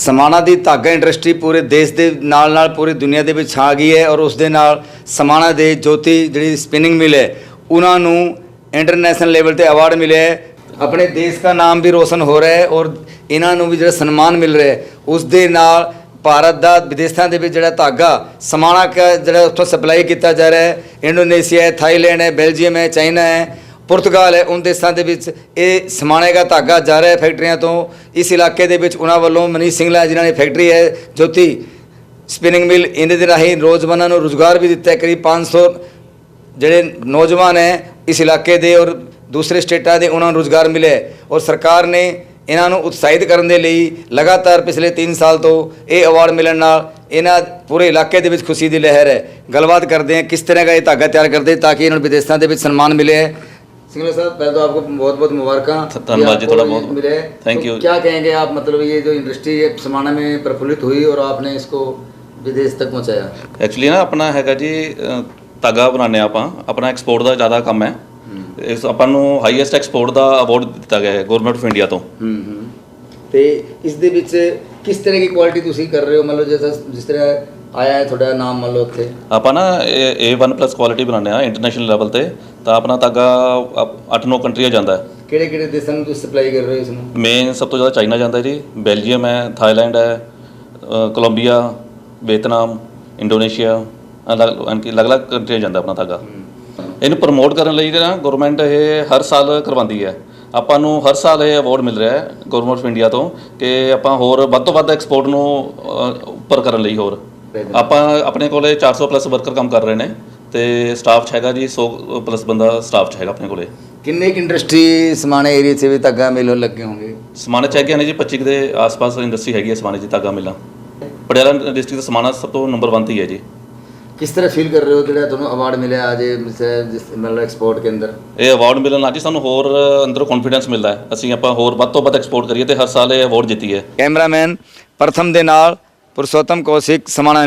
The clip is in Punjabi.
ਸਮਾਣਾ ਦੀ ਧਾਗਾ ਇੰਡਸਟਰੀ ਪੂਰੇ ਦੇਸ਼ ਦੇ ਨਾਲ ਨਾਲ ਪੂਰੀ ਦੁਨੀਆ ਦੇ ਵਿੱਚ ਛਾ ਗਈ ਹੈ ਔਰ ਉਸ ਦੇ ਨਾਲ ਸਮਾਣਾ ਦੇ ਜੋਤੀ ਜਿਹੜੀ ਸਪਿਨਿੰਗ ਮਿਲ ਹੈ, ਉਹਨਾਂ ਨੂੰ ਇੰਟਰਨੈਸ਼ਨਲ ਲੈਵਲ ਤੇ ਅਵਾਰਡ ਮਿਲਿਆ ਹੈ। ਆਪਣੇ ਦੇਸ਼ ਦਾ ਨਾਮ ਵੀ ਰੋਸ਼ਨ ਹੋ ਰਿਹਾ ਹੈ ਔਰ ਇਹਨਾਂ ਨੂੰ ਵੀ ਜਿਹੜਾ ਸਨਮਾਨ ਮਿਲ ਰਿਹਾ ਹੈ ਉਸ ਦੇ ਨਾਲ ਭਾਰਤ ਦਾ ਵਿਦੇਸ਼ਾਂ ਦੇ ਵਿੱਚ ਜਿਹੜਾ ਧਾਗਾ ਸਮਾਣਾ ਕਾ ਜਿਹੜਾ ਉੱਥੋਂ ਸਪਲਾਈ ਕੀਤਾ ਜਾ ਰਿਹਾ ਹੈ। ਇੰਡੋਨੇਸ਼ੀਆ ਹੈ, ਥਾਈਲੈਂਡ ਹੈ, ਬੈਲਜੀਅਮ ਹੈ, ਚਾਈਨਾ ਹੈ। ਪੁਰਤਗਾਲ ਹੈ ਉਹਨਾਂ ਦੇਸ਼ਾਂ ਦੇ ਵਿੱਚ ਇਹ ਸਮਾਣੇਗਾ ਧਾਗਾ ਜਾ ਰਿਹਾ ਫੈਕਟਰੀਆਂ ਤੋਂ। ਇਸ ਇਲਾਕੇ ਦੇ ਵਿੱਚ ਉਹਨਾਂ ਵੱਲੋਂ ਮਨੀਸ਼ ਸਿੰਗਲਾ ਜਿਨ੍ਹਾਂ ਨੇ ਫੈਕਟਰੀ ਹੈ, ਜੋਤੀ ਸਪਿਨਿੰਗ ਮਿਲ ਇਹਦੇ ਦੇ ਰਾਹੀਂ ਰੋਜ਼ਮਾਨਾ ਨੂੰ ਰੋਜ਼ਗਾਰ ਵੀ ਦਿੱਤਾ ਹੈ। ਕਰੀਬ 500 ਜਿਹੜੇ ਨੌਜਵਾਨ ਹੈ, ਇਸ ਇਲਾਕੇ ਦੇ ਔਰ ਦੂਸਰੇ ਸਟੇਟਾਂ ਦੇ ਉਹਨਾਂ ਨੂੰ ਰੋਜ਼ਗਾਰ ਮਿਲਿਆ ਔਰ ਸਰਕਾਰ ਨੇ ਇਹਨਾਂ ਨੂੰ ਉਤਸ਼ਾਹਿਤ ਕਰਨ ਦੇ ਲਈ ਲਗਾਤਾਰ ਪਿਛਲੇ 3 ਸਾਲ ਤੋਂ ਇਹ ਅਵਾਰਡ ਮਿਲਣ ਨਾਲ ਇਹਨਾਂ ਪੂਰੇ ਇਲਾਕੇ ਦੇ ਵਿੱਚ ਖੁਸ਼ੀ ਦੀ ਲਹਿਰ ਹੈ। ਗੱਲਬਾਤ ਕਰਦੇ ਹਾਂ ਕਿਸ ਤਰ੍ਹਾਂ ਦਾ ਇਹ ਧਾਗਾ ਤਿਆਰ ਕਰਦੇ ਤਾਂ ਕਿ ਇਹਨਾਂ ਨੂੰ ਵਿਦੇਸ਼ਾਂ ਦੇ ਵਿੱਚ ਸਨਮਾਨ ਮਿਲੇ सिंगला साहब पहले तो आपको बहुत बहुत मुबारक धन्यवाद जी, थोड़ा बहुत- मिले Thank तो you। क्या कहेंगे आप मतलब ये जो इंडस्ट्री है समाना में प्रफुल्लित हुई और आपने इसको विदेश तक पहुंचाया ਐਕਚੁਅਲੀ ਨਾ ਆਪਣਾ ਹੈਗਾ ਜੀ ਅ, ਧਾਗਾ ਬਣਾਉਂਦੇ ਹਾਂ ਆਪਾਂ ਆਪਣਾ ਐਕਸਪੋਰਟ ਦਾ ਜ਼ਿਆਦਾ ਕੰਮ ਹੈ ਇਸ ਆਪਾਂ ਨੂੰ ਹਾਈਐਸਟ ਐਕਸਪੋਰਟ ਦਾ ਅਵਾਰਡ ਦਿੱਤਾ ਗਿਆ ਹੈ ਗਵਰਨਮੈਂਟ ਆਫ ਇੰਡੀਆ ਤੋਂ ਹੂੰ ਹੂੰ ਤੇ ਇਸ ਦੇ ਵਿੱਚ ਕਿਸ ਤਰ੍ਹਾਂ ਦੀ ਕੁਆਲਿਟੀ ਤੁਸੀਂ ਕਰ ਰਹੇ ਹੋ ਮਤਲਬ ਜਿਸ ਜਿਸ ਤਰ੍ਹਾਂ ਆਇਆ ਹੈ ਤੁਹਾਡਾ ਨਾਮ ਮੰਨ ਲਓ ਉੱਥੇ। ਆਪਾਂ ਨਾ A1 ਪਲੱਸ ਕੁਆਲਿਟੀ ਬਣਾਉਂਦੇ ਆ ਇੰਟਰਨੈਸ਼ਨਲ ਲੈਵਲ ਤੇ ਤਾਂ ਆਪਣਾ ਧਾਗਾ 8-9 ਕੰਟਰੀਆਂ ਜਾਂਦਾ ਹੈ। ਕਿਹੜੇ ਕਿਹੜੇ ਦੇਸ਼ਾਂ ਨੂੰ ਤੁਸੀਂ ਸਪਲਾਈ ਕਰ ਰਹੇ ਹੋ ਇਸ ਨੂੰ? ਮੇਨ ਸਭ ਤੋਂ ਜ਼ਿਆਦਾ ਚਾਈਨਾ ਜਾਂਦਾ ਹੈ ਜੀ ਬੈਲਜੀਅਮ ਹੈ ਥਾਈਲੈਂਡ ਹੈ ਕੋਲੰਬੀਆ ਵੀਅਤਨਾਮ ਇੰਡੋਨੇਸ਼ੀਆ ਅਲੱਗ-ਅਲੱਗ ਕੰਟਰੀਆਂ ਜਾਂਦਾ ਆਪਣਾ ਧਾਗਾ। ਇਹਨੂੰ ਪ੍ਰਮੋਟ ਕਰਨ ਲਈ ਨਾ ਗਵਰਨਮੈਂਟ ਇਹ ਹਰ ਸਾਲ ਕਰਵਾਉਂਦੀ ਹੈ। ਆਪਾਂ ਨੂੰ ਹਰ ਸਾਲ ਇਹ ਅਵਾਰਡ ਮਿਲ ਰਿਹਾ ਹੈ ਗਵਰਨਮੈਂਟ ਆਫ ਇੰਡੀਆ ਤੋਂ ਕਿ ਆਪਾਂ ਹੋਰ ਵੱਧ ਤੋਂ ਵੱਧ ਐਕਸਪੋਰਟ ਨੂੰ ਉੱਪਰ ਕਰਨ ਲਈ ਹੋਰ। ਆਪਾਂ ਆਪਣੇ ਕੋਲੇ 400 ਪਲੱਸ ਵਰਕਰ ਕੰਮ ਕਰ ਰਹੇ ਨੇ ਤੇ ਸਟਾਫ 'ਚ ਹੈਗਾ ਜੀ 100 ਪਲੱਸ ਬੰਦਾ ਸਟਾਫ 'ਚ ਹੈਗਾ ਆਪਣੇ ਕੋਲੇ। ਕਿੰਨੇ ਕਿ ਇੰਡਸਟਰੀ ਸਮਾਣੇ ਏਰੀਆ 'ਚ ਵੀ ਧਾਗਾ ਮਿਲਣ ਲੱਗੇ ਹੋਣਗੇ? ਸਮਾਨੇ ਚ ਹੈਗੇ ਨੇ ਜੀ 25 ਕੁ ਦੇ ਆਸ-ਪਾਸ ਇੰਡਸਟਰੀ ਹੈਗੀ ਹੈ ਸਮਾਨੇ ਚ ਧਾਗਾ ਮਿਲਾਂ ਪਟਿਆਲਾ ਡਿਸਟ੍ਰਿਕਟ ਦਾ ਸਮਾਨਾ ਸਭ ਤੋਂ ਨੰਬਰ 1 ਤੇ ਹੀ ਹੈ ਜੀ। ਕਿਸ ਤਰ੍ਹਾਂ ਫੀਲ ਕਰ ਰਹੇ ਹੋ ਜਿਹੜਾ ਤੁਹਾਨੂੰ ਅਵਾਰਡ ਮਿਲਿਆ ਅੱਜ ਮਤਲਬ ਐਕਸਪੋਰਟ ਕੇ ਅੰਦਰ? ਇਹ ਅਵਾਰਡ ਮਿਲਣ ਨਾਲ ਜੀ ਸਾਨੂੰ ਹੋਰ ਅੰਦਰੋਂ ਕੌਨਫੀਡੈਂਸ ਮਿਲਦਾ ਹੈ। ਅਸੀਂ ਆਪਾਂ ਹੋਰ ਵੱਧ ਤੋਂ ਵੱਧ ਐਕਸਪੋਰਟ ਕਰੀਏ ਤੇ ਹਰ ਸਾਲ ਇਹ ਅਵਾਰਡ ਜਿੱਤੀਏ ਕੈਮਰਾਮੈਨ ਪ੍ਰਥਮ ਦੇ ਨਾਲ ਪੁਰਸ਼ੋਤਮ ਕੌਸ਼ਿਕ ਸਮਾਣਾ